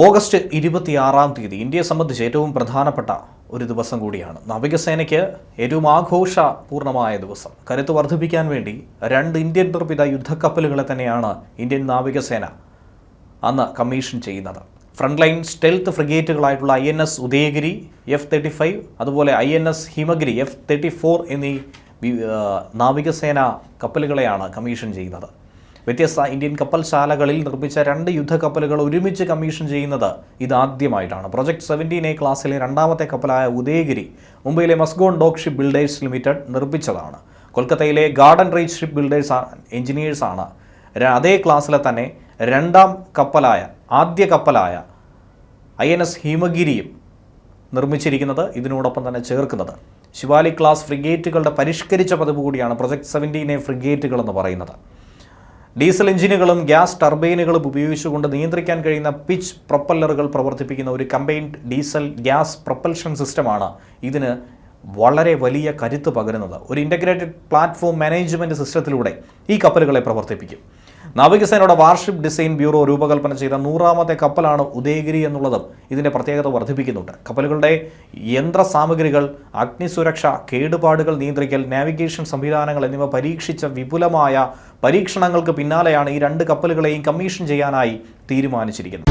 August ഇരുപത്തിയാറാം തീയതി ഇന്ത്യയെ സംബന്ധിച്ച് ഏറ്റവും പ്രധാനപ്പെട്ട ഒരു ദിവസം കൂടിയാണ്. നാവികസേനയ്ക്ക് ഏറ്റവും ആഘോഷപൂർണമായ ദിവസം. കരുത്ത് വർദ്ധിപ്പിക്കാൻ വേണ്ടി രണ്ട് ഇന്ത്യൻ നിർമ്മിത യുദ്ധക്കപ്പലുകളെ തന്നെയാണ് ഇന്ത്യൻ നാവികസേന അന്ന് കമ്മീഷൻ ചെയ്യുന്നത്. Front line stealth ഫ്രിഗേറ്റുകളായിട്ടുള്ള I N S Udayagiri F thirty five അതുപോലെ I N S Himagiri F thirty four എന്നീ നാവികസേന കപ്പലുകളെയാണ് കമ്മീഷൻ ചെയ്യുന്നത്. വ്യത്യസ്ത ഇന്ത്യൻ കപ്പൽശാലകളിൽ നിർമ്മിച്ച രണ്ട് യുദ്ധക്കപ്പലുകൾ ഒരുമിച്ച് കമ്മീഷൻ ചെയ്യുന്നത് ഇതാദ്യമായിട്ടാണ്. പ്രൊജക്ട് സെവന്റീൻ എ ക്ലാസ്സിലെ രണ്ടാമത്തെ കപ്പലായ ഉദയഗിരി മുംബൈയിലെ Mazagon dock ship builders limited നിർമ്മിച്ചതാണ്. കൊൽക്കത്തയിലെ ഗാർഡൻ റേറ്റ് ഷിപ്പ് ബിൽഡേഴ്സ് എഞ്ചിനീയേഴ്സാണ് അതേ ക്ലാസ്സിലെ തന്നെ രണ്ടാം കപ്പലായ ആദ്യ കപ്പലായ ഐ എൻ എസ് ഹിമഗിരിയും നിർമ്മിച്ചിരിക്കുന്നത് ഇതിനോടൊപ്പം തന്നെ ചേർക്കുന്നത്. ശിവാലി ക്ലാസ് ഫ്രിഗേറ്റുകളുടെ പരിഷ്കരിച്ച പതിവ് കൂടിയാണ് പ്രൊജക്ട് സെവന്റീൻ എ ഫ്രിഗേറ്റുകൾ എന്ന് പറയുന്നത്. ഡീസൽ എഞ്ചിനുകളും ഗ്യാസ് ടർബൈനുകളും ഉപയോഗിച്ചുകൊണ്ട് നിയന്ത്രിക്കാൻ കഴിയുന്ന പിച്ച് പ്രൊപ്പല്ലറുകൾ പ്രവർത്തിപ്പിക്കുന്ന ഒരു കമ്പൈൻഡ് ഡീസൽ ഗ്യാസ് പ്രൊപ്പൽഷൻ സിസ്റ്റമാണ് ഇതിന് വളരെ വലിയ കരുത്ത് പകരുന്നത്. ഒരു ഇന്റഗ്രേറ്റഡ് പ്ലാറ്റ്ഫോം മാനേജ്മെന്റ് സിസ്റ്റത്തിലൂടെ ഈ കപ്പലുകളെ പ്രവർത്തിപ്പിക്കും. നാവികസേനയുടെ വാർഷിപ്പ് ഡിസൈൻ ബ്യൂറോ രൂപകൽപ്പന ചെയ്ത നൂറാമത്തെ കപ്പലാണ് ഉദയഗിരി എന്നുള്ളതും ഇതിന്റെ പ്രത്യേകത വർദ്ധിപ്പിക്കുന്നുണ്ട്. കപ്പലുകളുടെ യന്ത്ര സാമഗ്രികൾ അഗ്നിസുരക്ഷ കേടുപാടുകൾ നിയന്ത്രിക്കൽ നാവിഗേഷൻ സംവിധാനങ്ങൾ എന്നിവ പരീക്ഷിച്ച വിപുലമായ പരീക്ഷണങ്ങൾക്ക് പിന്നാലെയാണ് ഈ രണ്ട് കപ്പലുകളെയും കമ്മീഷൻ ചെയ്യാനായി തീരുമാനിച്ചിരിക്കുന്നത്.